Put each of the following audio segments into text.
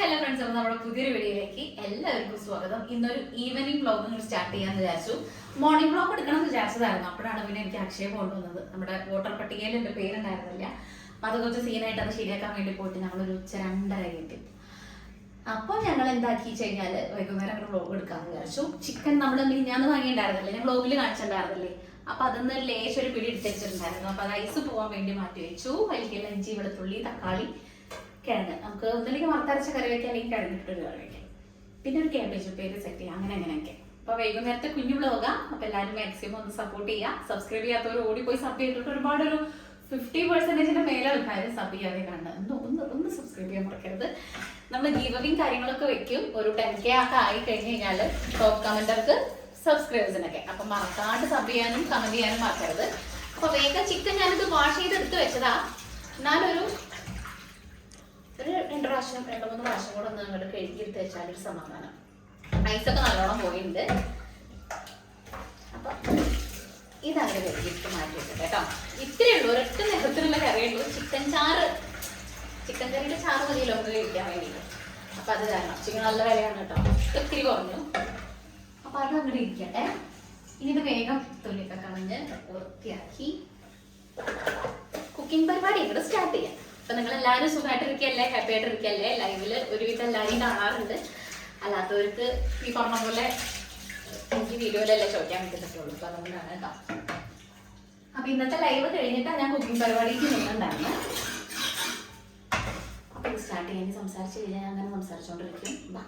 Hello friends അപ്പോൾ നമ്മുടെ പുതിയൊരു വീഡിയോയിലേക്ക് എല്ലാവർക്കും സ്വാഗതം. ഇന്നൊരു ഈവനിങ് വ്ളോഗ് സ്റ്റാർട്ട് ചെയ്യാൻ വിചാരിച്ചു. മോർണിംഗ് വ്ളോഗ് എടുക്കണം എന്ന് വിചാരിച്ചതായിരുന്നു. അപ്പോഴാണ് പിന്നെ എനിക്ക് അക്ഷയ കൊണ്ടുവന്നത് നമ്മുടെ വോട്ടർ പട്ടികയിൽ എന്റെ പേരുണ്ടായിരുന്നില്ല. അപ്പോൾ അത് കുറച്ച് സീനായിട്ട് അത് ശരിയാക്കാൻ വേണ്ടി പോയിട്ട് ഞങ്ങളൊരു ഉച്ച രണ്ടര എത്തി അപ്പോൾ ഞങ്ങൾ എന്താക്കി കഴിഞ്ഞാൽ വൈകുന്നേരം അങ്ങനെ വ്ളോഗ് എടുക്കാമെന്ന് വിചാരിച്ചു. ചിക്കൻ നമ്മൾ ഞാൻ വാങ്ങിയിട്ടുണ്ടായിരുന്നില്ലേ? ഞാൻ വ്ളോഗിൽ കാണിച്ചിട്ടുണ്ടായിരുന്നില്ലേ? അപ്പൊ അതിന്ന് ലേശം ഒരു പിടി എടുത്തിട്ടുണ്ടായിരുന്നു അപ്പൊ ഐസ് പോകാൻ വേണ്ടി മാറ്റി വെച്ചു. അതിലേക്കുള്ള ഇഞ്ചി വെളുത്തുള്ളി തക്കാളി കിഴങ്ങ്. നമുക്ക് ഒന്നിലേക്ക് വറുത്തരച്ച കറി വെക്കാൻ അല്ലെങ്കിൽ കിഴങ്ങിട്ടൊരു കറി വെക്കാം. പിന്നെ ഒരു ക്യാബേജ് പേര് സെറ്റ് ചെയ്യാം അങ്ങനെ അങ്ങനെയൊക്കെ അപ്പൊ വൈകുന്നേരത്തെ കുഞ്ഞു ബ്ലോഗാ അപ്പൊ എല്ലാവരും മാക്സിമം ഒന്ന് സപ്പോർട്ട് ചെയ്യുക. സബ്സ്ക്രൈബ് ചെയ്യാത്തവർ ഓടിപ്പോയി സബ് ചെയ്തിട്ട് ഒരുപാട് ഒരു ഫിഫ്റ്റി പെർസെന്റേജിന്റെ മേലെ ആൾക്കാർ സബ് ചെയ്യാതെ കാണുന്നത് ഒന്ന് ഒന്ന് ഒന്ന് സബ്സ്ക്രൈബ് ചെയ്യാൻ മറക്കരുത്. നമ്മൾ ഗീവവിങ് കാര്യങ്ങളൊക്കെ വെക്കും. ഒരു ടെൻ കെ ഒക്കെ ആയി കഴിഞ്ഞ് കഴിഞ്ഞാൽ ടോപ്പ് കമന്റർക്ക് സബ്സ്ക്രൈബേഴ്സിനൊക്കെ അപ്പൊ മറക്കാണ്ട് സബ് ചെയ്യാനും കമന്റ് ചെയ്യാനും മറക്കരുത്. അപ്പൊ വേഗം ചിക്കൻ ഞാനിത് വാഷ് ചെയ്ത് എടുത്ത് വെച്ചതാ. എന്നാലൊരു ഒരു രണ്ട് പ്രാവശ്യം രണ്ട് മൂന്ന് പ്രാവശ്യം കൂടെ ഒന്ന് അങ്ങോട്ട് കഴുകി എടുത്ത് വെച്ചാൽ ഒരു സമാധാനം. ഐസൊക്കെ നല്ലോണം പോയിട്ടുണ്ട്. അപ്പൊ ഇതങ്ങനെ കഴുകിയിട്ട് മാറ്റി വെക്കട്ടെ കേട്ടോ. ഇത്രയേ ഉള്ളൂ. ഒരൊറ്റ നിറത്തിലുള്ള കറിയേ ഉള്ളൂ ചിക്കൻ ചാറ്. ചിക്കൻ കറിയുടെ ചാറ് മതിയല്ലോ നമുക്ക് കഴിക്കാൻ വേണ്ടിയിട്ട്. അപ്പൊ അത് കാരണം ചിക്കൻ നല്ല വിലയാണ് കേട്ടോ. ഒത്തിരി കുറഞ്ഞു. അപ്പൊ അത് അങ്ങനെ ഇരിക്കട്ടെ. ഇനി ഇത് വേഗം തൊലിയൊക്കെ കളഞ്ഞ് വൃത്തിയാക്കി. കുക്കിംഗ് പരിപാടി ഇവിടെ സ്റ്റാർട്ട് ചെയ്യാം. അപ്പൊ നിങ്ങൾ എല്ലാവരും സുഖമായിട്ടിരിക്കല്ലേ ഹാപ്പി ആയിട്ടിരിക്കല്ലേ ലൈവിൽ ഒരുവിധം എല്ലാവരും കാണാറുണ്ട്. അല്ലാത്തവർക്ക് ഈ പറഞ്ഞ പോലെ എനിക്ക് വീഡിയോയിലല്ലേ ചോദിക്കാൻ പറ്റത്തുള്ളൂ. അപ്പൊ അതുകൊണ്ടാണ് കേട്ടോ അപ്പൊ ഇന്നത്തെ ലൈവ് കഴിഞ്ഞിട്ടാണ് ഞാൻ കുക്കിംഗ് പരിപാടിക്ക് നിന്നുണ്ടായിരുന്നു അപ്പൊ സ്റ്റാർട്ട് ചെയ്യാൻ സംസാരിച്ച് കഴിഞ്ഞാൽ ഞാൻ അങ്ങനെ സംസാരിച്ചുകൊണ്ടിരിക്കും ബാ.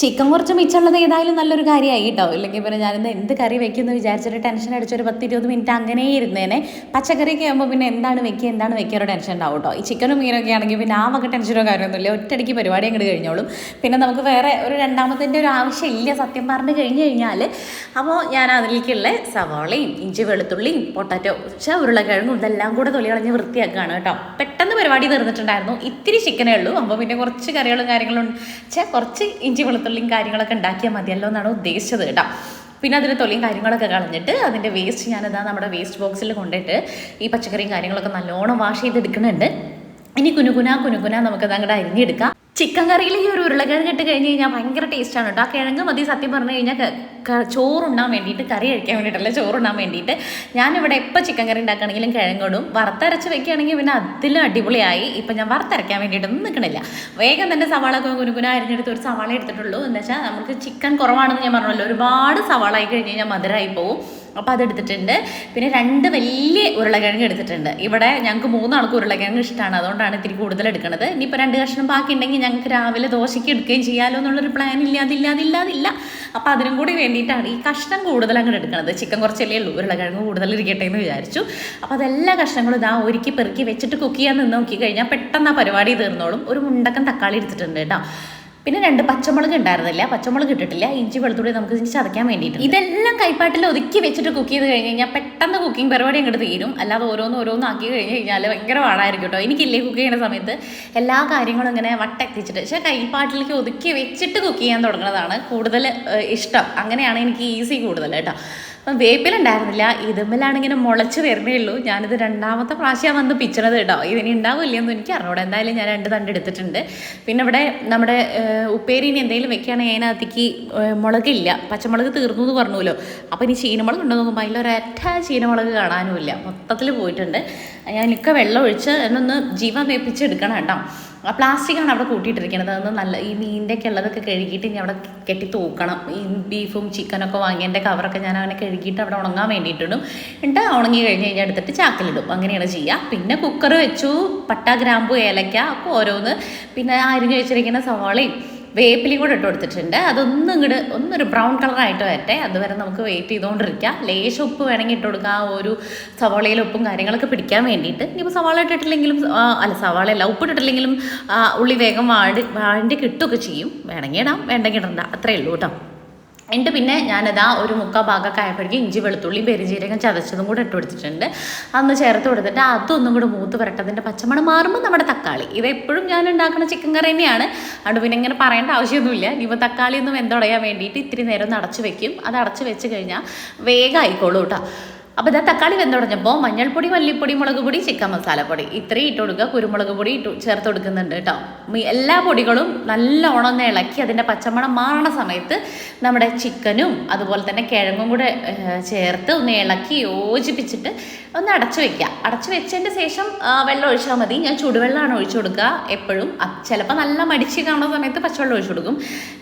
ചിക്കൻ കുറച്ച് മിച്ചമുള്ളത് ഏതായാലും നല്ലൊരു കാര്യമായി കേട്ടോ. ഇല്ലെങ്കിൽ പിന്നെ ഞാനിന്ന് എന്ത് കറി വെക്കുമെന്ന് വിചാരിച്ചിട്ട് ടെൻഷൻ അടിച്ചൊരു പത്ത് ഇരുപത് മിനിറ്റ് അങ്ങനെ ഇരുന്നേനെ. പച്ചക്കറിയൊക്കെ ആകുമ്പോൾ പിന്നെ എന്താണ് വെക്കുക എന്താണ് വെക്കുക ഒരു ടെൻഷൻ ഉണ്ടാവും കേട്ടോ. ഈ ചിക്കനും മീനൊക്കെ ആണെങ്കിൽ പിന്നെ ആ വക ടെൻഷനോ കാര്യമൊന്നുമില്ല. ഒറ്റയടിക്ക് പരിപാടി അങ്ങോട്ട് കഴിഞ്ഞോളും. പിന്നെ നമുക്ക് വേറെ ഒരു രണ്ടാമത്തിന്റെ ഒരു ആവശ്യമില്ല. സത്യം പറഞ്ഞു കഴിഞ്ഞ് കഴിഞ്ഞാൽ അപ്പോൾ ഞാൻ അതിലേക്കുള്ള സവാളയും ഇഞ്ചി വെളുത്തുള്ളിയും പൊട്ടാറ്റോ ഉച്ച ഉരുളക്കിഴങ്ങും ഇതെല്ലാം കൂടെ തൊലി കളഞ്ഞ് വൃത്തിയാക്കുകയാണ് കേട്ടോ. പരിപാടി തീർന്നിട്ടുണ്ടായിരുന്നു ഇത്തിരി ചിക്കനേ ഉള്ളൂ. അപ്പോൾ പിന്നെ കുറച്ച് കറികളും കാര്യങ്ങളും ചേ കുറച്ച് ഇഞ്ചി വെളുത്തുള്ളിയും കാര്യങ്ങളൊക്കെ ഉണ്ടാക്കിയാൽ മതിയല്ലോ എന്നാണ് ഉദ്ദേശിച്ചത് കേട്ടോ. പിന്നെ അതിന്റെ തൊലിയും കാര്യങ്ങളൊക്കെ കളഞ്ഞിട്ട് അതിന്റെ വേസ്റ്റ് ഞാനിതാ നമ്മുടെ വേസ്റ്റ് ബോക്സിൽ കൊണ്ടിട്ട് ഈ പച്ചക്കറിയും കാര്യങ്ങളൊക്കെ നല്ലോണം വാഷ് ചെയ്തെടുക്കുന്നുണ്ട്. ഇനി കുനുകുന കുനുകുന നമുക്കത് അങ്ങോട്ട് അരിഞ്ഞെടുക്കാം. ചിക്കൻ കറിയിൽ ഈ ഒരു ഉരുളക്കിഴങ്ങ് ഇട്ട് കഴിഞ്ഞ് കഴിഞ്ഞാൽ ഭയങ്കര ടേസ്റ്റാണ് കേട്ടോ. ആ കിഴങ്ങ് മതി സത്യം പറഞ്ഞു കഴിഞ്ഞാൽ ചോറുണ്ണാൻ വേണ്ടിയിട്ട് കറി കഴിക്കാൻ വേണ്ടിയിട്ടല്ല ചോറുണ്ണാൻ വേണ്ടിയിട്ട് ഞാനിവിടെ എപ്പോൾ ചിക്കൻ കറി ഉണ്ടാക്കുകയാണെങ്കിലും കിഴങ്ങിടും വറുത്തരച്ച് വെക്കുകയാണെങ്കിൽ പിന്നെ അതിലും അടിപൊളിയായി. ഇപ്പം ഞാൻ വറുത്തരയ്ക്കാൻ വേണ്ടിയിട്ടൊന്നും നിൽക്കണില്ല. വേഗം തന്നെ സവാള കുനുകുന അരിഞ്ഞെടുത്ത് ഒരു സവാള എടുത്തിട്ടുള്ളൂ. എന്ന് വെച്ചാൽ നമുക്ക് ചിക്കൻ കുറവാണെന്ന് ഞാൻ പറഞ്ഞല്ലോ. ഒരുപാട് സവാള ആയി കഴിഞ്ഞ് കഴിഞ്ഞാൽ മധുരമായി പോവും അപ്പോൾ അതെടുത്തിട്ടുണ്ട്. പിന്നെ രണ്ട് വലിയ ഉരുളക്കിഴങ്ങ് എടുത്തിട്ടുണ്ട്. ഇവിടെ ഞങ്ങൾക്ക് മൂന്നാൾക്ക് ഉരുളക്കിഴങ്ങ് ഇഷ്ടമാണ് അതുകൊണ്ടാണ് ഇത്തിരി കൂടുതൽ എടുക്കുന്നത് ഇനിയിപ്പോൾ രണ്ട് കഷ്ണം ബാക്കി ഉണ്ടെങ്കിൽ ഞങ്ങൾക്ക് രാവിലെ ദോശയ്ക്ക് എടുക്കുകയും ചെയ്യാമല്ലോ എന്നുള്ളൊരു പ്ലാൻ ഇല്ലാതില്ലാതില്ലാതില്ല അപ്പോൾ അതിനും കൂടി വേണ്ടിയിട്ടാണ് ഈ കഷ്ണം കൂടുതൽ അങ്ങോട്ട് എടുക്കുന്നത് ചിക്കൻ കുറച്ചല്ലേ ഉള്ളൂ. ഉരുളക്കിഴങ്ങ് കൂടുതൽ ഇരിക്കട്ടെ എന്ന് വിചാരിച്ചു. അപ്പോൾ അതെല്ലാ കഷ്ണങ്ങളും ഇതാ ഒരുക്കി പെറുക്കി വെച്ചിട്ട് കുക്ക് ചെയ്യാൻ നിന്ന് നോക്കി കഴിഞ്ഞാൽ പെട്ടെന്ന് ആ പരിപാടി തീർന്നോളും. ഒരു മുണ്ടക്കൻ തക്കാളി എടുത്തിട്ടുണ്ട് കേട്ടോ. പിന്നെ രണ്ട് പച്ചമുളക് ഉണ്ടായിരുന്നില്ല. പച്ചമുളക് ഇട്ടിട്ടില്ല. ഇഞ്ചി വെളുത്തുള്ളി നമുക്ക് ചതയ്ക്കാൻ വേണ്ടിയിട്ട് ഇതെല്ലാം കൈപ്പാട്ടിൽ ഒതുക്കി വെച്ചിട്ട് കുക്ക് ചെയ്ത് കഴിഞ്ഞ് കഴിഞ്ഞാൽ പെട്ടെന്ന് കുക്കിംഗ് പരിപാടി അങ്ങോട്ട് തീരും. അല്ലാതെ ഓരോന്ന് ഓരോന്ന് ആക്കി കഴിഞ്ഞ് കഴിഞ്ഞാൽ ഭയങ്കര പാടായിരിക്കും കേട്ടോ. എനിക്കില്ലേ കുക്ക് ചെയ്യുന്ന സമയത്ത് എല്ലാ കാര്യങ്ങളും ഇങ്ങനെ വട്ടെത്തിച്ചിട്ട്. പക്ഷേ കൈപ്പാട്ടിലേക്ക് ഒതുക്കി വെച്ചിട്ട് കുക്ക് ചെയ്യാൻ തുടങ്ങുന്നതാണ് കൂടുതൽ ഇഷ്ടം. അങ്ങനെയാണ് എനിക്ക് ഈസി കൂടുതൽ കേട്ടോ. അപ്പം വേപ്പിലുണ്ടായിരുന്നില്ല. ഇതുമ്മലാണ് ഇങ്ങനെ മുളച്ച് വരുന്നേ ഉള്ളൂ. ഞാനിത് രണ്ടാമത്തെ പ്രാവശ്യം വന്ന് പിച്ചണത് കേട്ടോ ഇതിനി ഉണ്ടാവില്ലെന്ന് എനിക്ക് അറിഞ്ഞൂടെ. എന്തായാലും ഞാൻ രണ്ട് തണ്ട് എടുത്തിട്ടുണ്ട്. പിന്നെ ഇവിടെ നമ്മുടെ ഉപ്പേരിനി എന്തെങ്കിലും വെക്കുകയാണെങ്കിൽ അതിനകത്തേക്ക് മുളകില്ല. പച്ചമുളക് തീർന്നു എന്ന് പറഞ്ഞല്ലോ അപ്പോൾ ഇനി ചീനമുളക് ഉണ്ടോ നോക്കുമ്പോൾ അതിലൊരൊറ്റ ചീനമുളക് കാണാനുമില്ല മൊത്തത്തിൽ പോയിട്ടുണ്ട്. ഞാൻ ഇക്ക വെള്ളം ഒഴിച്ച് എന്നൊന്ന് ജീവൻ വേപ്പിച്ചെടുക്കണം കേട്ടോ. പ്ലാസ്റ്റിക്കാണ് അവിടെ കൂട്ടിയിട്ടിരിക്കുന്നത്. അതൊന്ന് നല്ല ഈ മീനിന്റെ ഒക്കെ ഉള്ളതൊക്കെ കഴുകിയിട്ട് ഇനി അവിടെ കെട്ടി തൂക്കണം. ഈ ബീഫും ചിക്കനൊക്കെ വാങ്ങിയതിന്റെ കവറൊക്കെ ഞാൻ അങ്ങനെ കഴുകിയിട്ട് അവിടെ ഉണങ്ങാൻ വേണ്ടിയിട്ടിടും. എന്നിട്ട് ഉണങ്ങി കഴിഞ്ഞ് കഴിഞ്ഞാൽ എടുത്തിട്ട് ചാക്കിലിടും. അങ്ങനെയാണ് ചെയ്യുക പിന്നെ കുക്കർ വെച്ചു. പട്ട ഗ്രാമ്പു ഏലക്ക ഓരോന്ന്. പിന്നെ അരിഞ്ഞു വെച്ചിരിക്കുന്ന സവാളയും വേപ്പിലയും കൂടെ ഇട്ട് കൊടുത്തിട്ടുണ്ട്. അതൊന്നും ഇങ്ങോട്ട് ഒന്നൊരു ബ്രൗൺ കളറായിട്ട് വരട്ടെ. അതുവരെ നമുക്ക് വെയിറ്റ് ചെയ്തുകൊണ്ടിരിക്കാം ലേശം ഉപ്പ് വേണമെങ്കിൽ ഇട്ട് കൊടുക്കാം. ആ ഒരു സവാളയിൽ ഉപ്പും കാര്യങ്ങളൊക്കെ പിടിക്കാൻ വേണ്ടിയിട്ട്. ഇനിയിപ്പോൾ സവാള ഇട്ടിട്ടില്ലെങ്കിലും അല്ല സവാള അല്ല ഉപ്പ് ഇട്ടിട്ടില്ലെങ്കിലും ഉള്ളി വേഗം വാടി വാണ്ടി കിട്ടുകയൊക്കെ ചെയ്യും. വേണമെങ്കിൽ ഇടാം വേണ്ടെങ്കിൽ ഇടണ്ട. അത്രയേ ഉള്ളൂ കേട്ടോ. എന്നിട്ട് പിന്നെ ഞാനതാ ഒരു മുക്കാൽ ഭാഗമൊക്കെ ആയപ്പോഴേക്കും ഇഞ്ചി വെളുത്തുള്ളിയും പെരുജീരകം ചതച്ചതും കൂടെ ഇട്ട് കൊടുത്തിട്ടുണ്ട്. അന്ന് ചേർത്ത് കൊടുത്തിട്ട് അതൊന്നും കൂടെ മൂത്ത് വരട്ടതിന്റെ പച്ചമണം മാറുമ്പോൾ നമ്മുടെ തക്കാളി. ഇത് എപ്പോഴും ഞാൻ ഉണ്ടാക്കുന്ന ചിക്കൻ കറി തന്നെയാണ്. അതുകൊണ്ട് പിന്നെ ഇങ്ങനെ പറയേണ്ട ആവശ്യമൊന്നുമില്ല. ഇനിയിപ്പോൾ തക്കാളി ഒന്നും വെന്തുടയാൻ വേണ്ടിയിട്ട് ഇത്തിരി നേരം ഒന്ന് അടച്ചു വെക്കും. അത് അടച്ച് വെച്ച് കഴിഞ്ഞാൽ വേഗം ആയിക്കോളൂ കേട്ടോ. അപ്പോൾ ഇതാ തക്കാളി വെന്ത് വെന്തുടഞ്ഞപ്പോൾ മഞ്ഞൾപ്പൊടി മല്ലിപ്പൊടി മുളക് പൊടി ചിക്കൻ മസാലപ്പൊടി ഇത്രയും ഇട്ട് കൊടുക്കുക. കുരുമുളക് പൊടി ഇട്ട് ചേർത്ത് കൊടുക്കുന്നുണ്ട് കേട്ടോ. എല്ലാ പൊടികളും നല്ലോണം ഒന്ന് ഇളക്കി അതിന്റെ പച്ചമണം മാറണ സമയത്ത് നമ്മുടെ ചിക്കനും അതുപോലെ തന്നെ കിഴങ്ങും കൂടെ ചേർത്ത് ഒന്ന് ഇളക്കി യോജിപ്പിച്ചിട്ട് ഒന്ന് അടച്ചു വെക്കുക. അടച്ചു വെച്ചതിന്റെ ശേഷം വെള്ളം ഒഴിച്ചാൽ മതി. ഞാൻ ചൂടുവെള്ളമാണ് ഒഴിച്ചു കൊടുക്കുക എപ്പോഴും. ചിലപ്പോൾ നല്ല മടിച്ച് കാണുന്ന സമയത്ത് പച്ചവെള്ളം ഒഴിച്ചു കൊടുക്കും.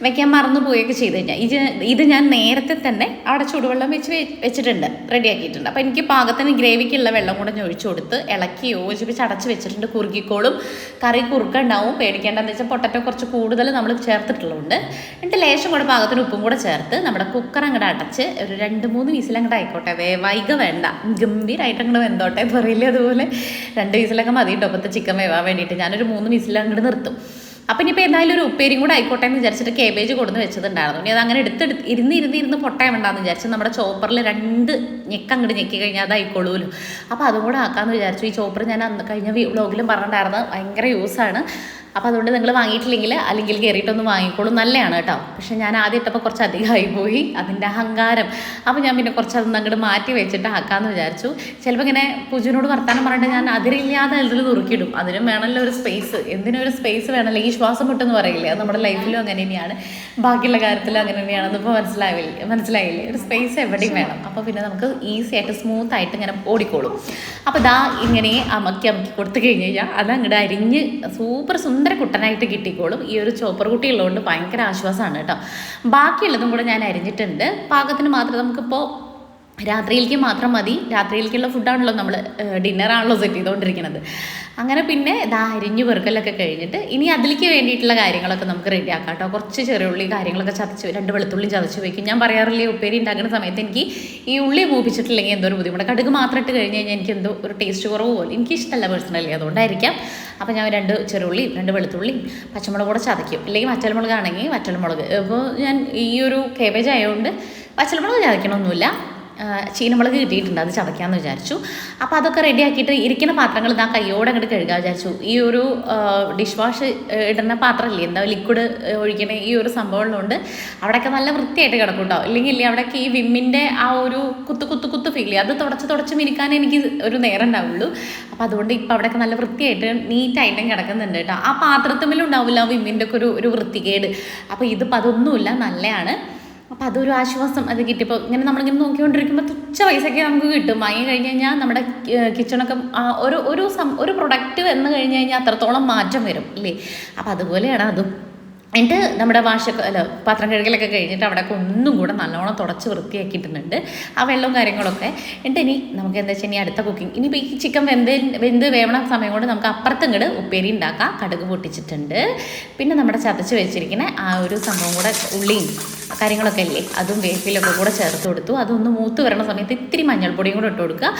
വെക്കാൻ മറന്നു പോവുകയൊക്കെ ചെയ്ത് കഴിഞ്ഞാൽ. ഇത് ഇത് ഞാൻ നേരത്തെ തന്നെ അവിടെ ചൂടുവെള്ളം വെച്ച് വെച്ചിട്ടുണ്ട്. റെഡിയാക്കിയിട്ടുണ്ട് അപ്പോൾ എനിക്ക് പാകത്തിന് ഗ്രേവിക്കുള്ള വെള്ളം കൂടെ ഞാൻ ഒഴിച്ചു കൊടുത്ത് ഇളക്കി യോജിപ്പിച്ച് അടച്ച് വെച്ചിട്ടുണ്ട് കുറുകിക്കോളും കറി കുറുക്കുണ്ടാവും പേടിക്കേണ്ടതെന്ന് വെച്ചാൽ പൊട്ടറ്റോ കുറച്ച് കൂടുതൽ നമ്മൾ ചേർത്തിട്ടുള്ളതുകൊണ്ട് എന്നിട്ട് ലേശം കൂടെ പാകത്തിന് ഉപ്പും കൂടെ ചേർത്ത് നമ്മുടെ കുക്കർ അങ്ങോട്ട് അടച്ച് ഒരു രണ്ട് മൂന്ന് വിസിലങ്ങോട്ട് ആയിക്കോട്ടെ. വേ വൈക വേണ്ട. ഗംഭീരമായിട്ട് അങ്ങോട്ട് വെന്തോട്ടെ പറയില്ലേ അതുപോലെ. രണ്ട് വിസിലൊക്കെ മതി കേട്ടോ. അപ്പോഴത്തെ ചിക്കൻ വേവാൻ വേണ്ടിയിട്ട്. ഞാനൊരു മൂന്ന് വിസിൽ അങ്ങോട്ട് നിർത്തും. അപ്പം ഇനിയിപ്പോൾ എന്തായാലും ഒരു ഉപ്പേരിയും കൂടെ ആയിക്കോട്ടെ എന്ന് വിചാരിച്ചിട്ട് കേബേജ് കൊടുന്ന് വെച്ചിട്ടുണ്ടായിരുന്നു ഇനി അത് അങ്ങനെ എടുത്തെടുത്ത് ഇരുന്ന് ഇരുന്ന് ഇരുന്ന് പൊട്ടാൻ വേണ്ടാന്ന് വിചാരിച്ചു നമ്മുടെ ചോപ്പറിൽ രണ്ട് ഞെക്ക് അങ്ങോട്ട് ഞെക്കി കഴിഞ്ഞാൽ അതായിക്കോളൂല്ലോ. അപ്പോൾ അതും കൂടെ ആക്കാമെന്ന് വിചാരിച്ചു. ഈ ചോപ്പർ ഞാൻ അന്ന് കഴിഞ്ഞ വ്ലോഗിലും പറഞ്ഞിട്ടുണ്ടായിരുന്നു. ഭയങ്കര യൂസാണ് അപ്പോൾ അതുകൊണ്ട് നിങ്ങൾ വാങ്ങിയിട്ടില്ലെങ്കിൽ അല്ലെങ്കിൽ കയറിയിട്ടൊന്ന് വാങ്ങിക്കോളും. നല്ലതാണ് കേട്ടോ. പക്ഷേ ഞാൻ ആദ്യം ഇട്ടപ്പോൾ കുറച്ച് അധികമായി പോയി. അതിന്റെ അഹങ്കാരം. അപ്പോൾ ഞാൻ പിന്നെ കുറച്ച് അതൊന്ന് അങ്ങോട്ട് മാറ്റി വെച്ചിട്ട് ആക്കാമെന്ന് വിചാരിച്ചു. ചിലപ്പോൾ ഇങ്ങനെ പൂജനോട് വർത്താനം പറഞ്ഞിട്ട് ഞാൻ അതിരില്ലാതെ അതിൽ നുറുക്കിയിടും. അതിനും വേണമല്ലോ ഒരു സ്പേസ് എന്തിനൊരു സ്പേസ് വേണമല്ലോ ഈ ശ്വാസം മുട്ടെന്ന് പറയില്ലേ? അത് നമ്മുടെ ലൈഫിലും അങ്ങനെ തന്നെയാണ്. ബാക്കിയുള്ള കാര്യത്തിലും അങ്ങനെ തന്നെയാണെന്ന് ഇപ്പോൾ മനസ്സിലാവില്ലേ മനസ്സിലായില്ലേ? ഒരു സ്പേസ് എവിടെയും വേണം. അപ്പോൾ പിന്നെ നമുക്ക് ഈസി ആയിട്ട് സ്മൂത്ത് ആയിട്ട് ഇങ്ങനെ ഓടിക്കോളും. അപ്പോൾ ഇതാ ഇങ്ങനെ അമക്കി അമക്കി കൊടുത്തു കഴിഞ്ഞ് കഴിഞ്ഞാൽ അത് അങ്ങോട്ട് അരിഞ്ഞ് സൂപ്പർ സുന്ദര കുട്ടനായിട്ട് കിട്ടിക്കോളും. ഈ ഒരു ചോപ്പർ കുട്ടി ഉള്ളതുകൊണ്ട് ഭയങ്കര ആശ്വാസമാണ് കേട്ടോ. ബാക്കിയുള്ളതും കൂടെ ഞാൻ അരിഞ്ഞിട്ടുണ്ട്. പാകത്തിന് മാത്രം നമുക്കിപ്പോൾ രാത്രിയിലേക്ക് മാത്രം മതി. രാത്രിയിലേക്കുള്ള ഫുഡാണല്ലോ നമ്മൾ ഡിന്നറാണല്ലോ സെറ്റ് ചെയ്തുകൊണ്ടിരിക്കുന്നത്. അങ്ങനെ പിന്നെ ഇതാ അരിഞ്ഞു പെറുക്കലൊക്കെ കഴിഞ്ഞിട്ട് ഇനി അതിലേക്ക് വേണ്ടിയിട്ടുള്ള കാര്യങ്ങളൊക്കെ നമുക്ക് റെഡി ആക്കാം കേട്ടോ കുറച്ച് ചെറിയ ഉള്ളി കാര്യങ്ങളൊക്കെ ചതച്ച് രണ്ട് വെളുത്തുള്ളി ചതച്ച് വയ്ക്കും ഞാൻ പറയാറില്ലേ ഉപ്പേരി ഉണ്ടാക്കുന്ന സമയത്ത് എനിക്ക് ഈ ഉള്ളി മൂപ്പിച്ചിട്ടില്ലെങ്കിൽ എന്തോ ഒരു ബുദ്ധിമുട്ട്. കടുക് മാത്രം ഇട്ട് കഴിഞ്ഞ് കഴിഞ്ഞാൽ എനിക്ക് എന്തോ ഒരു ടേസ്റ്റ് കുറവ് പോലെ. എനിക്ക് ഇഷ്ടമല്ല പേഴ്സണലി അതുകൊണ്ടായിരിക്കാം. അപ്പോൾ ഞാൻ രണ്ട് ചെറുള്ളിയും രണ്ട് വെളുത്തുള്ളിയും പച്ചമുളക് കൂടെ ചതയ്ക്കും. അല്ലെങ്കിൽ വറ്റൽമുളകാണെങ്കിൽ വറ്റൽമുളക്. അപ്പോൾ ഞാൻ ഈ ഒരു കേബേജ് ആയതുകൊണ്ട് പച്ചമുളക് ചതയ്ക്കണമൊന്നുമില്ല. ചീനമുളക് കിട്ടിയിട്ടുണ്ട് അത് ചതയ്ക്കാമെന്ന് വിചാരിച്ചു. അപ്പോൾ അതൊക്കെ റെഡിയാക്കിയിട്ട് ഇരിക്കുന്ന പാത്രങ്ങൾ ഞാൻ കയ്യോടെ അങ്ങോട്ട് കഴുകാൻ വിചാരിച്ചു. ഈ ഒരു ഡിഷ് വാഷ് ഇടുന്ന പാത്രമല്ലേ എന്താ ലിക്വിഡ് ഒഴിക്കണ ഈ ഒരു സംഭവം അവിടെയൊക്കെ നല്ല വൃത്തിയായിട്ട് കിടക്കും കേട്ടോ ഇല്ലെങ്കിൽ ഇല്ലേ അവിടെയൊക്കെ ഈ വിമ്മിന്റെ ആ ഒരു കുത്തു കുത്തു കുത്തു ഫീൽ അത് തുടച്ച് തുടച്ച് മിനിക്കാൻ എനിക്ക് ഒരു നേരം ഉണ്ടാവുള്ളൂ. അപ്പോൾ അതുകൊണ്ട് ഇപ്പോൾ അവിടെയൊക്കെ നല്ല വൃത്തിയായിട്ട് നീറ്റായിട്ടും കിടക്കുന്നുണ്ട് കേട്ടോ. ആ പാത്രത്തിൽ ഉണ്ടാവില്ല വിമ്മിന്റെ ഒക്കെ ഒരു ഒരു വൃത്തികേട്. അപ്പോൾ ഇതിപ്പോൾ അതൊന്നുമില്ല നല്ലതാണ് അപ്പോൾ അതൊരു ആശ്വാസം അത് കിട്ടിയപ്പോൾ ഇങ്ങനെ നമ്മളിങ്ങനെ നോക്കിക്കൊണ്ടിരിക്കുമ്പോൾ തുച്ഛ പൈസയ്ക്ക് നമുക്ക് കിട്ടും. വാങ്ങി കഴിഞ്ഞ് കഴിഞ്ഞാൽ നമ്മുടെ കിച്ചണൊക്കെ ഒരു ഒരു സം ഒരു പ്രൊഡക്റ്റ് വന്നു കഴിഞ്ഞ് കഴിഞ്ഞാൽ അത്രത്തോളം മാറ്റം വരും അല്ലേ? അപ്പോൾ അതുപോലെയാണ് അതും. എന്നിട്ട് നമ്മുടെ വാഷ അല്ല പാത്രം കഴുകലൊക്കെ കഴിഞ്ഞിട്ട് അവിടെ ഒന്നും കൂടെ നല്ലോണം തുടച്ച് വൃത്തിയാക്കിയിട്ടുണ്ട്. ആ വെള്ളവും കാര്യങ്ങളൊക്കെ. എന്നിട്ട് ഇനി നമുക്ക് എന്താ വെച്ചാൽ ഇനി അടുത്ത കുക്കിംഗ് ഇനിയിപ്പോൾ ഈ ചിക്കൻ വെന്ത് വെന്ത് വേവണ സമയം കൊണ്ട് നമുക്ക് അപ്പുറത്തും കൂടെ ഉപ്പേരി ഉണ്ടാക്കാം. കടുക് പൊട്ടിച്ചിട്ടുണ്ട്. പിന്നെ നമ്മുടെ ചതച്ച് വെച്ചിരിക്കുന്ന ആ ഒരു സംഭവം കൂടെ ഉള്ളിയും കാര്യങ്ങളൊക്കെ അല്ലേ അതും വേപ്പിലൊക്കെ കൂടെ ചേർത്ത് കൊടുത്തു. അതൊന്ന് മൂത്ത് വരണ സമയത്ത് ഇത്തിരി മഞ്ഞൾപ്പൊടിയും കൂടെ ഇട്ട് കൊടുക്കുക.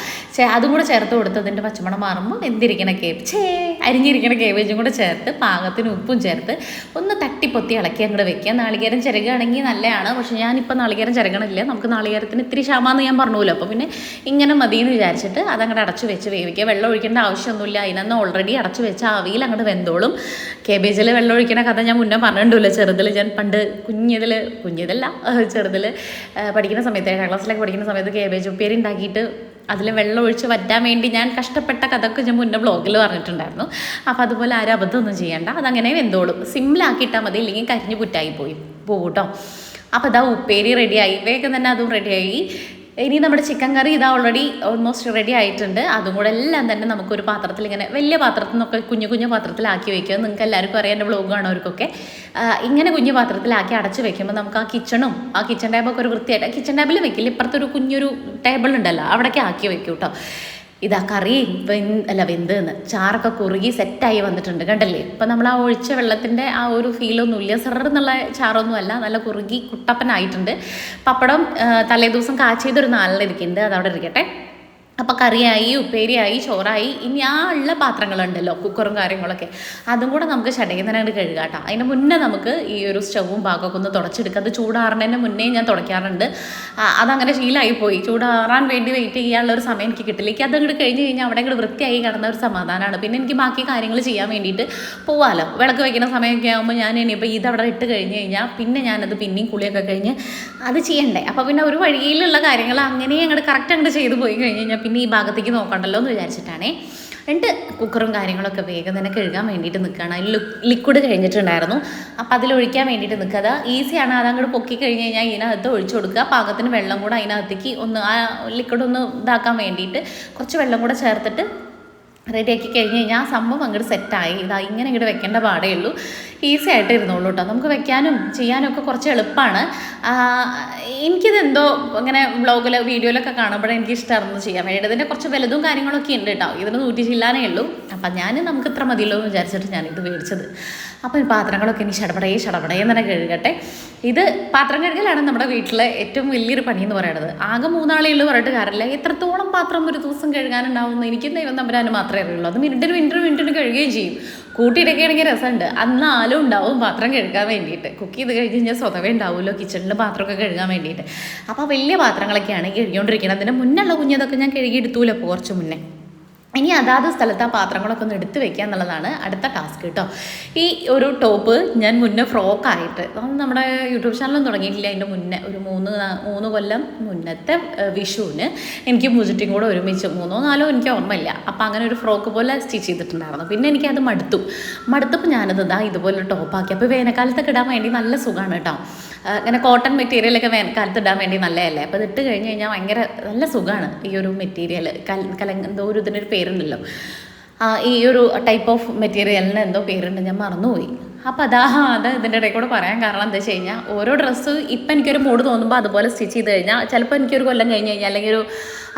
അതും കൂടെ ചേർത്ത് കൊടുത്ത് അതിന്റെ പച്ചമണം മാറുമ്പോൾ എന്തിരിക്കണ കേബ് ചേ അരിഞ്ഞിരിക്കണ കേബേജും കൂടെ ചേർത്ത് പാകത്തിന് ഉപ്പും ചേർത്ത് ഒന്ന് തട്ടിപ്പൊത്തി ഇളക്കി അങ്ങോട്ട് വെക്കുക. നാളികേരം ചിരകുകയാണെങ്കിൽ നല്ലതാണ്. പക്ഷേ ഞാനിപ്പോൾ നാളികേരം ചിരകണില്ല. നമുക്ക് നാളികേരത്തിന് ഇത്തിരി ക്ഷാമാന്ന് ഞാൻ പറഞ്ഞുല്ലോ അപ്പോൾ പിന്നെ ഇങ്ങനെ മതി എന്ന് വിചാരിച്ചിട്ട് അതങ്ങോട്ട് അടച്ചു വെച്ച് വേവിക്കുക. വെള്ളം ഒഴിക്കേണ്ട ആവശ്യമൊന്നുമില്ല. അതിനൊന്ന് ഓൾറെഡി അടച്ചു വെച്ച ആവിയിൽ അങ്ങോട്ട് വെന്തോളും. കേബേജിൽ വെള്ളം ഒഴിക്കണ കഥ ഞാൻ മുന്നേ പറഞ്ഞിട്ടുണ്ടല്ലോ ചെറുതിൽ ഞാൻ പണ്ട് കുഞ്ഞതിൽ കുഞ്ഞതല്ല. ചെറുതിൽ പഠിക്കുന്ന സമയത്ത് ഏഴാം ക്ലാസ്സിലൊക്കെ പഠിക്കുന്ന സമയത്ത് കേബേജ് ഉപ്പേരി ഉണ്ടാക്കിയിട്ട് അതിൽ വെള്ളം ഒഴിച്ച് വറ്റാൻ വേണ്ടി ഞാൻ കഷ്ടപ്പെട്ട കഥയൊക്കെ ഞാൻ മുന്നേ ബ്ലോഗിൽ പറഞ്ഞിട്ടുണ്ടായിരുന്നു. അപ്പോൾ അതുപോലെ ആരും അബദ്ധമൊന്നും ചെയ്യണ്ട. അതങ്ങനെ വെന്തോളും. സിമ്പിളാക്കിയിട്ടാൽ മതി ഇല്ലെങ്കിൽ കരിഞ്ഞു പുറ്റായി പോയി. പോകും കേട്ടോ അപ്പോൾ അതാ ഉപ്പേരി റെഡിയായി വേഗം തന്നെ അതും റെഡിയായി ഇനി നമ്മുടെ ചിക്കൻ കറി ഇതാ ഓൾറെഡി ഓൾമോസ്റ്റ് റെഡി ആയിട്ടുണ്ട്. അതും കൂടെ എല്ലാം തന്നെ നമുക്കൊരു പാത്രത്തിൽ ഇങ്ങനെ വലിയ പാത്രത്തിൽ നിന്നൊക്കെ കുഞ്ഞു കുഞ്ഞു പാത്രത്തിലാക്കി വെക്കുക. നിങ്ങൾക്ക് എല്ലാവർക്കും അറിയാം എന്റെ ബ്ലോഗ് കാണുന്നവർക്കൊക്കെ. ഇങ്ങനെ കുഞ്ഞു പാത്രത്തിലാക്കി അടച്ച് വെക്കുമ്പോൾ നമുക്ക് ആ കിച്ചണും ആ കിച്ചൺ ടേബൊക്കെ ഒരു വൃത്തിയായിട്ട് കിച്ചൺ ടേബിൾ വെക്കില്ല. ഇപ്പുറത്തൊരു കുഞ്ഞൊരു ടേബിൾ ഉണ്ടല്ലോ അവിടേക്ക് ആക്കി വെക്കും കേട്ടോ ഇതാ കറി വെന്ത് അല്ല വെന്ത് എന്ന് ചാറൊക്കെ കുറുകി സെറ്റായി വന്നിട്ടുണ്ട് കണ്ടല്ലേ? ഇപ്പം നമ്മൾ ആ ഒഴിച്ച വെള്ളത്തിന്റെ ആ ഒരു ഫീലൊന്നും ഇല്ല സെറെന്നുള്ള ചാറൊന്നും അല്ല നല്ല കുറുകി കുട്ടപ്പനായിട്ടുണ്ട്. പപ്പടം തലേ തലേദിവസം കാച്ചെയ്തൊരു നാലിലിരിക്കുന്നുണ്ട് അതവിടെ ഇരിക്കട്ടെ. അപ്പോൾ കറിയായി ഉപ്പേരിയായി ചോറായി ഇനി ആ ഉള്ള പാത്രങ്ങളുണ്ടല്ലോ കുക്കറും കാര്യങ്ങളൊക്കെ. അതും കൂടെ നമുക്ക് ചടയുന്നതിനായിട്ട് കഴുകാം കേട്ടോ അതിന് മുന്നേ നമുക്ക് ഈ ഒരു സ്റ്റവും പാകമൊക്കെ ഒന്ന് തുടച്ചെടുക്കുക അത് ചൂടാറുന്നതിന് മുന്നേ ഞാൻ തുടയ്ക്കാറുണ്ട്. അതങ്ങനെ ശീലമായി പോയി. ചൂടാറാൻ വേണ്ടി വെയിറ്റ് ചെയ്യാനുള്ള ഒരു സമയം എനിക്ക് കിട്ടില്ല. എനിക്ക് അതങ്ങോട്ട് കഴിഞ്ഞ് കഴിഞ്ഞാൽ അവിടെ അങ്ങോട്ട് വൃത്തിയായി കിടന്ന ഒരു സമാധാനമാണ് പിന്നെ എനിക്ക് ബാക്കി കാര്യങ്ങൾ ചെയ്യാൻ വേണ്ടിയിട്ട് പോവാമല്ലോ വിളക്ക് വയ്ക്കുന്ന സമയമൊക്കെ ആകുമ്പോൾ ഞാൻ ഇനിയിപ്പോൾ ഇതവിടെ ഇട്ട് കഴിഞ്ഞ് കഴിഞ്ഞാൽ പിന്നെ ഞാനത് പിന്നെയും കുളിയൊക്കെ കഴിഞ്ഞ് അത് ചെയ്യണ്ടേ. അപ്പോൾ പിന്നെ ഒരു വഴിയിലുള്ള കാര്യങ്ങൾ അങ്ങനെ അങ്ങോട്ട് കറക്റ്റ് അങ്ങോട്ട് ചെയ്ത് പോയി കഴിഞ്ഞ് കഴിഞ്ഞാൽ പിന്നെ ഈ ഭാഗത്തേക്ക് നോക്കണ്ടല്ലോ എന്ന് വിചാരിച്ചിട്ടാണേ. രണ്ട് കുക്കറും കാര്യങ്ങളൊക്കെ വേഗം തന്നെ കഴുകാൻ വേണ്ടിയിട്ട് നിൽക്കുകയാണ് അതിൽ ലിക്വിഡ് കഴിഞ്ഞിട്ടുണ്ടായിരുന്നു. അപ്പോൾ അതിലൊഴിക്കാൻ വേണ്ടിയിട്ട് നിൽക്കുക അത് ഈസിയാണ്. അതങ്ങോട്ട് പൊക്കി കഴിഞ്ഞ് കഴിഞ്ഞാൽ ഇതിനകത്ത് ഒഴിച്ചു കൊടുക്കുക. പാകത്തിന് വെള്ളം കൂടെ അതിനകത്തേക്ക് ഒന്ന് ആ ലിക്വിഡ് ഒന്ന് ഇതാക്കാൻ വേണ്ടിയിട്ട് കുറച്ച് വെള്ളം കൂടെ ചേർത്തിട്ട് റെഡിയാക്കി കഴിഞ്ഞ് കഴിഞ്ഞാൽ ആ സംഭവം അങ്ങോട്ട് സെറ്റായി ഇതാ ഇങ്ങനെ ഇങ്ങോട്ട് വെക്കേണ്ട പാടേ ഉള്ളൂ. ഈസി ആയിട്ട് ഇരുന്നുള്ളൂ കേട്ടോ നമുക്ക് വെക്കാനും ചെയ്യാനും ഒക്കെ കുറച്ച് എളുപ്പമാണ് എനിക്കിതെന്തോ ഇങ്ങനെ വ്ളോഗിൽ വീഡിയോയിലൊക്കെ കാണുമ്പോഴേ എനിക്ക് ഇഷ്ടമായിരുന്നു ചെയ്യാൻ വേണ്ടി. ഇതിന്റെ കുറച്ച് വലുതും കാര്യങ്ങളൊക്കെ ഉണ്ട് കേട്ടോ ഇതിന് നൂറ്റി ചില്ലാനേ ഉള്ളൂ. അപ്പം ഞാൻ നമുക്ക് ഇത്ര മതിയല്ലോ എന്ന് വിചാരിച്ചിട്ട് ഞാനിത് മേടിച്ചത്. അപ്പോൾ ഈ പാത്രങ്ങളൊക്കെ ഇനി ഷടപടയെ ഷടപടേ തന്നെ കഴുകട്ടെ. ഇത് പാത്രം കഴുകലാണ് നമ്മുടെ വീട്ടിലെ ഏറ്റവും വലിയൊരു പണി എന്ന് പറയുന്നത്. ആകെ മൂന്നാളേ ഉള്ളൂ പറഞ്ഞിട്ട് കാര്യമില്ല. എത്രത്തോളം പാത്രം ഒരു ദിവസം കഴുകാനുണ്ടാവുമെന്ന് എനിക്ക് ദൈവം തമ്പരാന് മാത്രമേ അറിയുള്ളൂ. അത് മിനിറ്റിന് മിനിറ്റിന് മിനിറ്റിന് കഴുകുകയും ചെയ്യും. കൂട്ടിയിടയ്ക്കാണെങ്കിൽ രസമുണ്ട്. അന്ന് ആലും ഉണ്ടാവും പാത്രം കഴുകാൻ വേണ്ടിയിട്ട്. കുക്ക് ചെയ്ത് കഴിഞ്ഞ് കഴിഞ്ഞാൽ സ്വതവേ ഉണ്ടാവുമല്ലോ കിച്ചണിൽ പാത്രമൊക്കെ കഴുകാൻ വേണ്ടിയിട്ട്. അപ്പോൾ വലിയ പാത്രങ്ങളൊക്കെയാണ് കഴുകിക്കൊണ്ടിരിക്കുന്നത്. അതിന്റെ മുന്നുള്ള കുഞ്ഞതൊക്കെ ഞാൻ കഴുകിയെടുത്തൂലപ്പോൾ കുറച്ച് മുന്നേ. ഇനി അതാത് സ്ഥലത്ത് ആ പാത്രങ്ങളൊക്കെ ഒന്ന് എടുത്തു വെക്കുക എന്നുള്ളതാണ് അടുത്ത ടാസ്ക് കേട്ടോ ഈ ഒരു ടോപ്പ് ഞാൻ മുന്നേ ഫ്രോക്കായിട്ട് നമ്മുടെ യൂട്യൂബ് ചാനലും തുടങ്ങിയിട്ടില്ല അതിന്റെ മുന്നേ ഒരു മൂന്ന് മൂന്ന് കൊല്ലം മുന്നത്തെ വിഷുവിന് എനിക്ക് മുജിറ്റും കൂടെ ഒരുമിച്ച് മൂന്നോ നാലോ എനിക്ക് ഓർമ്മയില്ല. അപ്പോൾ അങ്ങനെ ഒരു ഫ്രോക്ക് പോലെ സ്റ്റിച്ച് ചെയ്തിട്ടുണ്ടായിരുന്നു. പിന്നെ എനിക്കത് മടുത്തു. മടുത്തപ്പോൾ ഞാനത് ഇതാ ഇതുപോലെ ടോപ്പാക്കി അപ്പോൾ വേനൽക്കാലത്തൊക്കെ ഇടാൻ വേണ്ടി നല്ല സുഖമാണ് കേട്ടോ ഇങ്ങനെ കോട്ടൺ മെറ്റീരിയലൊക്കെ വേനൽക്കാലത്ത് ഇടാൻ വേണ്ടി നല്ലതല്ലേ? അപ്പോൾ ഇട്ട് കഴിഞ്ഞ് കഴിഞ്ഞാൽ ഭയങ്കര നല്ല സുഖമാണ് ഈ ഒരു മെറ്റീരിയൽ കല കല എന്തോ ഒരു ഇതിനൊരു പേരുണ്ടല്ലോ. ഈ ഒരു ടൈപ്പ് ഓഫ് മെറ്റീരിയലിന് എന്തോ പേരുണ്ട് ഞാൻ മറന്നുപോയി. അപ്പോൾ അതാ അത് ഇതിന്റെ ഇടയിൽ കൂടെ പറയാൻ കാരണം എന്താ വെച്ച് കഴിഞ്ഞാൽ ഓരോ ഡ്രസ്സ് ഇപ്പം എനിക്കൊരു മൂഡ് തോന്നുമ്പോൾ അതുപോലെ സ്റ്റിച്ച് ചെയ്ത് കഴിഞ്ഞാൽ ചിലപ്പോൾ എനിക്കൊരു കൊല്ലം കഴിഞ്ഞ് കഴിഞ്ഞാൽ അല്ലെങ്കിൽ ഒരു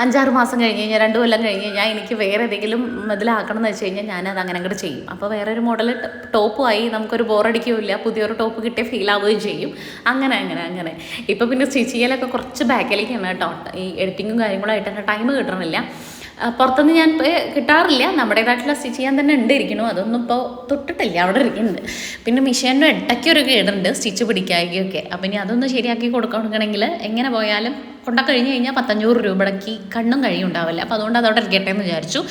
അഞ്ചാറ് മാസം കഴിഞ്ഞ് കഴിഞ്ഞാൽ രണ്ട് കൊല്ലം കഴിഞ്ഞ് കഴിഞ്ഞാൽ എനിക്ക് വേറെ ഏതെങ്കിലും ഇതിലാക്കണം എന്ന് വെച്ച് കഴിഞ്ഞാൽ ഞാനത് അങ്ങനെ അങ്ങോട്ട് ചെയ്യും. അപ്പോൾ വേറെ ഒരു മോഡൽ ടോപ്പുമായി നമുക്കൊരു ബോറടിക്കുകയില്ല പുതിയൊരു ടോപ്പ് കിട്ടിയ ഫീൽ ആവുകയും ചെയ്യും. അങ്ങനെ അങ്ങനെ അങ്ങനെ. ഇപ്പോൾ പിന്നെ സ്റ്റിച്ച് ചെയ്യലൊക്കെ കുറച്ച് ബാക്കിലേക്കാണ് കേട്ടോ. ഈ എഡിറ്റിങ്ങും കാര്യങ്ങളായിട്ട് തന്നെ ടൈം കിട്ടണില്ല. ആ, പുറത്തുനിന്ന് ഞാൻ കിട്ടാറില്ല. നമ്മുടേതായിട്ടുള്ള സ്റ്റിച്ച് ചെയ്യാൻ തന്നെ ഉണ്ട് അതൊന്നും ഇപ്പോൾ തൊട്ടിട്ടില്ല. അവിടെ ഇരിക്കുന്നുണ്ട്. പിന്നെ മിഷീന്റെ ഇടയ്ക്ക് ഒരു കേടുണ്ട്. സ്റ്റിച്ച് പിടിക്കാതെയൊക്കെ അപ്പം ഇനി അതൊന്ന് ശരിയാക്കി കൊടുക്കണമെങ്കിൽ എങ്ങനെ പോയാലും കൊണ്ട കഴിഞ്ഞ് കഴിഞ്ഞാൽ പത്തഞ്ഞൂറ് രൂപയ്ക്ക് കണ്ണും കഴിയും ഉണ്ടാവില്ല അപ്പോൾ അതുകൊണ്ട് അതവിടെ ഇരിക്കട്ടെ എന്ന് വിചാരിച്ചു.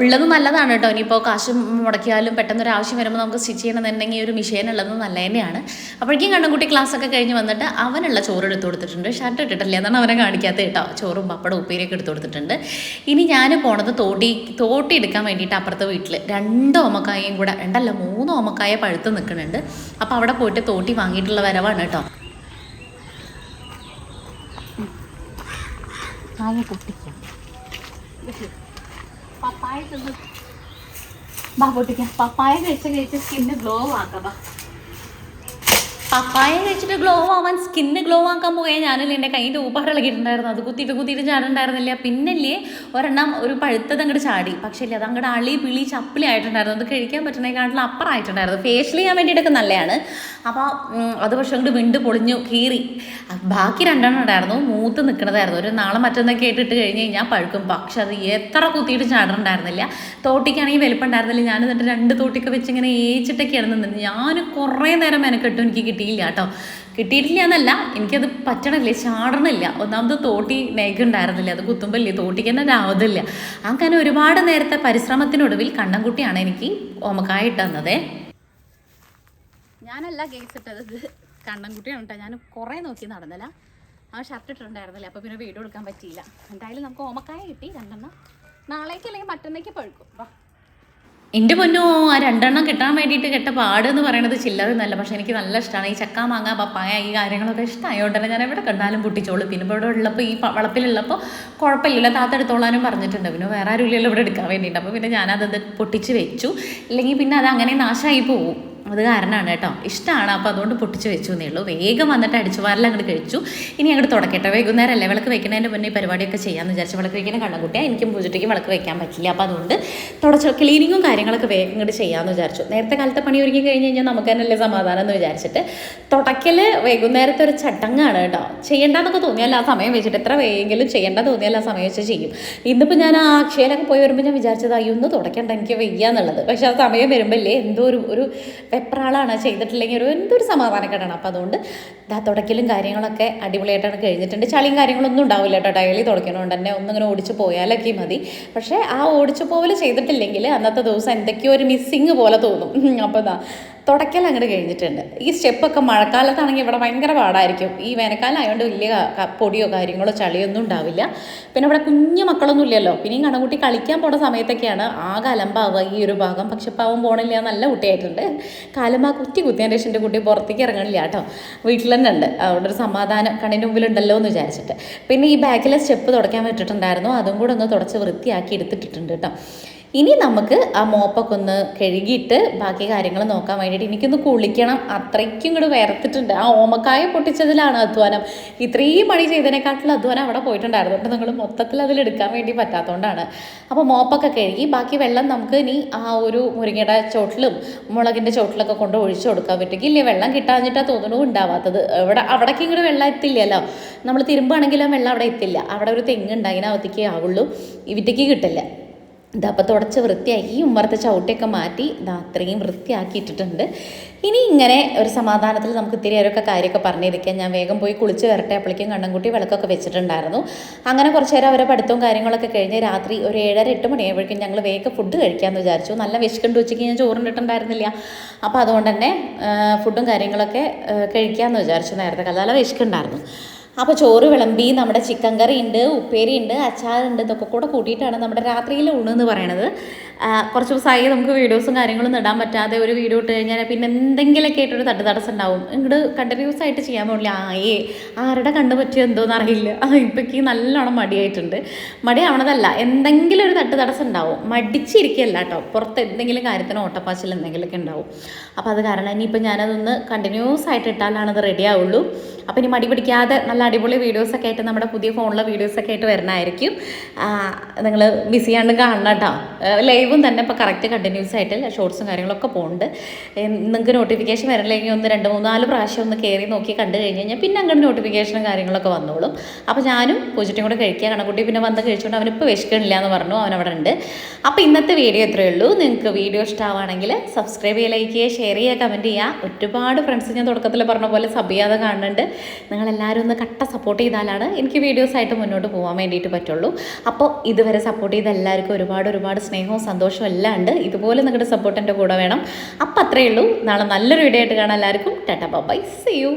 ഉള്ളത് നല്ലതാണ് കേട്ടോ. ഇനിയിപ്പോൾ കാശ് മുടക്കിയാലും പെട്ടെന്ന് ഒരു ആവശ്യം വരുമ്പോൾ നമുക്ക് സ്റ്റിച്ച് ചെയ്യണമെന്നുണ്ടെങ്കിൽ ഒരു മെഷീൻ ഉള്ളത് നല്ല തന്നെയാണ്. അപ്പോഴേക്കും കണ്ണൻകുട്ടി ക്ലാസ് ഒക്കെ കഴിഞ്ഞ് വന്നിട്ട് അവനുള്ള ചോറ് എടുത്ത് കൊടുത്തിട്ടുണ്ട്. ഷർട്ട് ഇട്ടിട്ടില്ല എന്നാണ് അവനെ കാണിക്കാത്ത കേട്ടോ. ചോറും പപ്പടവും ഉപ്പേരിയൊക്കെ എടുത്ത് കൊടുത്തിട്ടുണ്ട്. ഇനി ഞാൻ പോണത് തോട്ടി തോട്ടി എടുക്കാൻ വേണ്ടിയിട്ട് അപ്പുറത്തെ വീട്ടിൽ രണ്ട് ഓമക്കായയും കൂടെ രണ്ടല്ല മൂന്ന് ഓമക്കായ പഴുത്ത് നിൽക്കുന്നുണ്ട്. അപ്പോൾ അവിടെ പോയിട്ട് തോട്ടി വാങ്ങിയിട്ടുള്ള വരവാണ് കേട്ടോ. പപ്പായ തിന്ന് ബാ പൊട്ടിക്കാം. പപ്പായ കഴിച്ച് കഴിച്ച് സ്കിന്ന് ഗ്ലോ ആക്കാം പപ്പായ കഴിച്ചിട്ട് ഗ്ലോ ആവാൻ സ്കിന്ന് ഗ്ലോ ആക്കാൻ പോയാൽ ഞാനല്ലേ എന്റെ കൈന്റെ ഊപ്പാട് ഇളകിയിട്ടുണ്ടായിരുന്നു അത് കുത്തിയിട്ട് കുത്തിയിട്ട് ചാടുണ്ടായിരുന്നില്ല? പിന്നല്ലേ ഒരെണ്ണം ഒരു പഴുത്തത് അങ്ങോട്ട് ചാടി. പക്ഷേ അത് അങ്ങോട്ട് അളി പിളി ചപ്പിളി ആയിട്ടുണ്ടായിരുന്നു. അത് കഴിക്കാൻ പറ്റുന്നതിനെക്കാട്ടിലും അപ്പറായിട്ടുണ്ടായിരുന്നു. ഫേഷ്യൽ ചെയ്യാൻ വേണ്ടിയിട്ടൊക്കെ നല്ലതാണ് അപ്പോൾ അത് പക്ഷേ അങ്ങോട്ട് വിണ്ട് പൊളിഞ്ഞു കീറി. ബാക്കി രണ്ടെണ്ണം ഉണ്ടായിരുന്നു. മൂത്ത് നിൽക്കണതായിരുന്നു ഒരു നാളെ മറ്റൊന്നൊക്കെ ആയിട്ട് കഴിഞ്ഞ് കഴിഞ്ഞാൽ പഴുക്കും. പക്ഷെ അത് എത്ര കുത്തിയിട്ട് ചാടുന്നുണ്ടായിരുന്നില്ല തോട്ടിക്കാണെങ്കിൽ വലിപ്പം ഉണ്ടായിരുന്നില്ല. ഞാൻ എന്നിട്ട് രണ്ട് തോട്ടിയൊക്കെ വെച്ച് ഇങ്ങനെ ഏച്ചിട്ടൊക്കെയാണ് നിന്നത് ഞാൻ കുറേ നേരം മെനക്കെട്ടും. എനിക്ക് കിട്ടിയില്ല കേട്ടോ. കിട്ടിയിട്ടില്ല എന്നല്ല എനിക്കത് പറ്റണില്ല ചാടണില്ല. ഒന്നാമത് തോട്ടി നേക്കുണ്ടായിരുന്നില്ല അത് കുത്തുമ്പല്ലേ തോട്ടിക്ക് തന്നെ ആവതില്ല അങ്ങനെ ഒരുപാട് നേരത്തെ പരിശ്രമത്തിനൊടുവിൽ കണ്ണൻകുട്ടിയാണ് എനിക്ക് ഓമക്കായ ഇട്ട് തന്നതേ ഞാനല്ല കേസ് ഇട്ടത്. കണ്ണൻകുട്ടിയാണ് കേട്ടോ. ഞാൻ കുറേ നോക്കി നടന്നില്ല. ആ ഷർട്ട് ഇട്ടിട്ടുണ്ടായിരുന്നില്ല അപ്പോൾ പിന്നെ വീട് എടുക്കാൻ പറ്റിയില്ല. എന്തായാലും നമുക്ക് ഓമക്കായ കിട്ടി രണ്ടെണ്ണം. നാളേക്ക് അല്ലെങ്കിൽ മറ്റന്നേക്ക് പഴുക്കും. വാ. എന്റെ പൊന്നോ ആ രണ്ടെണ്ണം കിട്ടാൻ വേണ്ടിയിട്ട് കെട്ട പാട് എന്ന് പറയുന്നത് ചില്ലറ നല്ല പക്ഷേ എനിക്ക് നല്ല ഇഷ്ടമാണ് ഈ ചക്ക മാങ്ങ പപ്പായ ഈ കാര്യങ്ങളൊക്കെ ഇഷ്ടമായതുകൊണ്ട് തന്നെ ഞാൻ എവിടെ കണ്ടാലും പൊട്ടിച്ചോളൂ. പിന്നെ ഇവിടെ ഉള്ളപ്പോൾ ഈ വളപ്പിലുള്ളപ്പോൾ കുഴപ്പമില്ല. താത്ത എടുത്തോളാനും പറഞ്ഞിട്ടുണ്ട്. പിന്നെ വേറെ ആരും ഇല്ലല്ലോ ഇവിടെ എടുക്കാൻ വേണ്ടിയിട്ട്. അപ്പോൾ പിന്നെ ഞാനത് പൊട്ടിച്ച് വെച്ചു. ഇല്ലെങ്കിൽ പിന്നെ അത് അങ്ങനെ നാശമായി പോകും അത് കാരണമാണ് കേട്ടോ. ഇഷ്ടമാണ് അപ്പോൾ അതുകൊണ്ട് പൊട്ടിച്ച് വെച്ചു എന്നേ ഉള്ളൂ. വേഗം വന്നിട്ട് അടിച്ചു വാരൽ അങ്ങോട്ട് കഴിച്ചു. ഇനി അങ്ങോട്ട് തുടക്കട്ടെ. വൈകുന്നേരം അല്ലേ? വിളക്ക് വെക്കുന്നതിന്റെ മുന്നേ പരിപാടിയൊക്കെ ചെയ്യാമെന്ന് വിചാരിച്ച് വിളക്ക് വെക്കുന്ന കണ്ണുകുട്ടിയാണ് എനിക്കും പൂജയ്ക്കും വിളക്ക് വെക്കാൻ പറ്റില്ല. അപ്പോൾ അതുകൊണ്ട് തുടച്ച ക്ലീനിങ്ങും കാര്യങ്ങളൊക്കെ വേഗം ഇങ്ങോട്ട് ചെയ്യാമെന്ന് വിചാരിച്ചു. നേരത്തെ കാലത്തെ പണി ഒരുക്കി കഴിഞ്ഞ് കഴിഞ്ഞാൽ നമുക്ക് തന്നെയല്ലേ സമാധാനം എന്ന് വിചാരിച്ചിട്ട് തുടക്കൽ വൈകുന്നേരത്തെ ഒരു ചട്ടങ്ങാണ് കേട്ടോ. ചെയ്യേണ്ടെന്നൊക്കെ തോന്നിയാൽ ആ സമയം വെച്ചിട്ട് എത്ര വേഗമെങ്കിലും ചെയ്യേണ്ട തോന്നിയാൽ ആ സമയം വെച്ച് ചെയ്യും. ഇന്നിപ്പോൾ ഞാൻ ആ അക്ഷയയിലൊക്കെ പോയി വരുമ്പോൾ ഞാൻ വിചാരിച്ചത് അയ്യോ ഒന്ന് തുടക്കണ്ട. എനിക്ക് വയ്യ എന്നുള്ളത് പക്ഷേ ആ സമയം വരുമ്പോഴല്ലേ എന്തോ ഒരു ഒരു വെപ്രാളാണ് ചെയ്തിട്ടില്ലെങ്കിൽ ഒരു എന്തൊരു സമാധാനക്കേടാണ്. അപ്പോൾ അതുകൊണ്ട് ഇതാ തുടക്കലും കാര്യങ്ങളൊക്കെ അടിപൊളിയായിട്ടാണ് കഴിഞ്ഞിട്ടുണ്ട്. ചളിയും കാര്യങ്ങളൊന്നും ഉണ്ടാവില്ല കേട്ടോ. ഡയലി തുടക്കണോണ്ട് തന്നെ ഒന്നിങ്ങനെ ഓടിച്ച് പോയാലൊക്കെ മതി. പക്ഷേ ആ ഓടിച്ചു പോവൽ ചെയ്തിട്ടില്ലെങ്കിൽ അന്നത്തെ ദിവസം എന്തൊക്കെയോ ഒരു മിസ്സിങ് പോലെ തോന്നും. അപ്പോൾ ഇതാ തുടക്കൽ അങ്ങോട്ട് കഴിഞ്ഞിട്ടുണ്ട്. ഈ സ്റ്റെപ്പൊക്കെ മഴക്കാലത്താണെങ്കിൽ ഇവിടെ ഭയങ്കര പാടായിരിക്കും. ഈ വേനൽക്കാലം ആയതുകൊണ്ട് വലിയ പൊടിയോ കാര്യങ്ങളോ ചളിയൊന്നും ഉണ്ടാവില്ല. പിന്നെ ഇവിടെ കുഞ്ഞു മക്കളൊന്നും ഇല്ലല്ലോ. പിന്നെയും കണക്കുട്ടി കളിക്കാൻ പോണ സമയത്തൊക്കെയാണ് ആകെ അലമ്പാവുക ഈ ഒരു ഭാഗം. പക്ഷെ പാവം പോണില്ല നല്ല കുട്ടിയായിട്ടുണ്ട്. കാലം ആ കുത്തി കുത്തിയതിന്റെ ശേഷം എന്റെ കുട്ടി പുറത്തേക്ക് ഇറങ്ങണില്ല കേട്ടോ. വീട്ടിൽ തന്നെ ഉണ്ട്. അവിടെ ഒരു സമാധാനം കണ്ണിന്റെ മുമ്പിലുണ്ടല്ലോ എന്ന് വിചാരിച്ചിട്ട്. പിന്നെ ഈ ബാക്കിലെ സ്റ്റെപ്പ് തുടയ്ക്കാൻ പറ്റിയിട്ടുണ്ടായിരുന്നു അതും കൂടെ ഒന്ന് തുടച്ച് വൃത്തിയാക്കി എടുത്തിട്ടിട്ടുണ്ട് കേട്ടോ. ഇനി നമുക്ക് ആ മോപ്പൊക്കെ ഒന്ന് കഴുകിയിട്ട് ബാക്കി കാര്യങ്ങൾ നോക്കാൻ വേണ്ടിയിട്ട് എനിക്കൊന്ന് കുളിക്കണം. അത്രയ്ക്കും ഇങ്ങോട്ട് വേർത്തിട്ടുണ്ട്. ആ ഓമക്കായ പൊട്ടിച്ചതിലാണ് അധ്വാനം. ഇത്രയും പണി ചെയ്തതിനെക്കാട്ടിലും അധ്വാനം അവിടെ പോയിട്ടുണ്ടായിരുന്നു. അപ്പോൾ നിങ്ങൾ മൊത്തത്തിൽ അതിലെടുക്കാൻ വേണ്ടി പറ്റാത്തതുകൊണ്ടാണ്. അപ്പോൾ മോപ്പൊക്കെ കഴുകി ബാക്കി വെള്ളം നമുക്ക് ഇനി ആ ഒരു മുരിങ്ങയുടെ ചോട്ടിലും മുളകിന്റെ ചോട്ടിലൊക്കെ കൊണ്ട് ഒഴിച്ചു കൊടുക്കാൻ പറ്റും. ഇല്ലേ വെള്ളം കിട്ടാഞ്ഞിട്ടാ തോന്നുന്നു ഉണ്ടാവാത്തത്. ഇവിടെ അവിടേക്ക് ഇങ്ങോട്ട് വെള്ളം എത്തില്ലല്ലോ. നമ്മൾ തിരുമ്പാണെങ്കിലും വെള്ളം അവിടെ എത്തില്ല. അവിടെ ഒരു തെങ്ങ് അതിനകത്തേക്കേ ആവുള്ളൂ. ഇവിറ്റേക്ക് കിട്ടില്ല. ഇതാ അപ്പോൾ തുടച്ച് വൃത്തിയാക്കി ഉമ്മറത്തെ ചവിട്ടിയൊക്കെ മാറ്റി ഇതാ അത്രയും വൃത്തിയാക്കിയിട്ടിട്ടുണ്ട്. ഇനി ഇങ്ങനെ ഒരു സമാധാനത്തിൽ നമുക്ക് ഇത്തിരി നേരമൊക്കെ കാര്യമൊക്കെ പറഞ്ഞിരിക്കാം. ഞാൻ വേഗം പോയി കുളിച്ച് വരട്ടെ അപ്പോഴേക്കും കണ്ണൻകുട്ടി വിളക്കൊക്കെ വെച്ചിട്ടുണ്ടായിരുന്നു. അങ്ങനെ കുറച്ച് നേരം അവരെ പഠിത്തവും കാര്യങ്ങളൊക്കെ കഴിഞ്ഞ് രാത്രി ഒരു ഏഴര എട്ട് മണിയായപ്പോഴേക്കും ഞങ്ങൾ വേഗം ഫുഡ് കഴിക്കാമെന്ന് വിചാരിച്ചു. നല്ല വിശക്കുണ്ട് ഉച്ചയ്ക്ക് ഞാൻ ചോറുണ്ടിട്ടുണ്ടായിരുന്നില്ല അപ്പോൾ അതുകൊണ്ട് തന്നെ ഫുഡും കാര്യങ്ങളൊക്കെ കഴിക്കാമെന്ന് വിചാരിച്ചു നേരത്തെ നല്ല വിശക്കുണ്ടായിരുന്നു. അപ്പോൾ ചോറ് വിളമ്പി നമ്മുടെ ചിക്കൻ കറി ഉണ്ട് ഉപ്പേരി ഉണ്ട് അച്ചാറുണ്ട് ഇതൊക്കെ കൂടെ കൂട്ടിയിട്ടാണ് നമ്മുടെ രാത്രിയിലെ ഊണ് എന്ന് പറയണത്. കുറച്ച് ദിവസമായി നമുക്ക് വീഡിയോസും കാര്യങ്ങളും ഇടാൻ പറ്റാതെ ഒരു വീഡിയോ ഇട്ട് കഴിഞ്ഞാൽ പിന്നെ എന്തെങ്കിലുമൊക്കെ ആയിട്ടൊരു തട്ട് തടസ്സം ഉണ്ടാവും ഇങ്ങോട്ട് കണ്ടിന്യൂസ് ആയിട്ട് ചെയ്യാൻ പാടില്ല ആ ഏ ആരുടെ കണ്ടു പറ്റിയോ എന്തോന്ന് അറിയില്ല. ഇപ്പോഴേക്ക് നല്ലോണം മടിയായിട്ടുണ്ട്. മടിയാവണതല്ല എന്തെങ്കിലും ഒരു തട്ട് തടസ്സം ഉണ്ടാവും മടിച്ചിരിക്കുകയല്ല കേട്ടോ. പുറത്ത് എന്തെങ്കിലും കാര്യത്തിന് ഓട്ടപ്പാച്ചിൽ എന്തെങ്കിലുമൊക്കെ ഉണ്ടാവും. അപ്പോൾ അത് കാരണം ഇനിയിപ്പോൾ ഞാനതൊന്ന് കണ്ടിന്യൂസ് ആയിട്ട് ഇട്ടാലാണ് അത് റെഡി ആവുള്ളൂ. അപ്പോൾ ഇനി മടി പിടിക്കാതെ നല്ല അടിപൊളി വീഡിയോസൊക്കെ ആയിട്ട് നമ്മുടെ പുതിയ ഫോണിലെ വീഡിയോസൊക്കെ ആയിട്ട് വരുന്നതായിരിക്കും. നിങ്ങൾ മിസ് ചെയ്യാണ്ട് കാണണം കേട്ടോ ലൈവും തന്നെ ഇപ്പോൾ കറക്റ്റ് കണ്ടിന്യൂസ് ആയിട്ട് ഷോർട്സും കാര്യങ്ങളൊക്കെ പോകുന്നുണ്ട് നിങ്ങൾക്ക് നോട്ടിഫിക്കേഷൻ വരില്ലെങ്കിൽ ഒന്ന് രണ്ട് മൂന്ന് നാല് പ്രാവശ്യം ഒന്ന് കയറി നോക്കി കണ്ടു കഴിഞ്ഞ് കഴിഞ്ഞാൽ പിന്നെ അങ്ങോട്ട് നോട്ടിഫിക്കേഷനും കാര്യങ്ങളൊക്കെ വന്നോളും. അപ്പോൾ ഞാനും പൂജറ്റും കൂടെ കഴിക്കുക കണക്കുട്ടി പിന്നെ വന്ന് കഴിച്ചുകൊണ്ട് അവനിപ്പോൾ വിശക്കണില്ല എന്ന് പറഞ്ഞു. അവൻ അവിടെ ഉണ്ട്. അപ്പോൾ ഇന്നത്തെ വീഡിയോ ഇത്രയേ ഉള്ളൂ. നിങ്ങൾക്ക് വീഡിയോ ഇഷ്ടമാണെങ്കിൽ സബ്സ്ക്രൈബ് ചെയ്യുക ലൈക്ക് ചെയ്യുക ഷെയർ ചെയ്യുക കമന്റ് ചെയ്യുക. ഒരുപാട് ഫ്രണ്ട്സ് ഞാൻ തുടക്കത്തിൽ പറഞ്ഞ പോലെ സബ് ചെയ്യാതെ കാണുന്നുണ്ട്. നിങ്ങളെല്ലാവരും ഒന്ന് കട്ട സപ്പോർട്ട് ചെയ്താലാണ് എനിക്ക് വീഡിയോസായിട്ട് മുന്നോട്ട് പോകാൻ വേണ്ടിയിട്ട് പറ്റുള്ളൂ. അപ്പോൾ ഇതുവരെ സപ്പോർട്ട് ചെയ്ത എല്ലാവർക്കും ഒരുപാട് ഒരുപാട് സ്നേഹവും സന്തോഷവും എല്ലാം ഉണ്ട്. ഇതുപോലെ നിങ്ങളുടെ സപ്പോർട്ട് എന്റെ കൂടെ വേണം. അപ്പോൾ അത്രയേ ഉള്ളൂ. നാളെ നല്ലൊരു വീഡിയോ ആയിട്ട് കാണാൻ എല്ലാവർക്കും. Tata by C U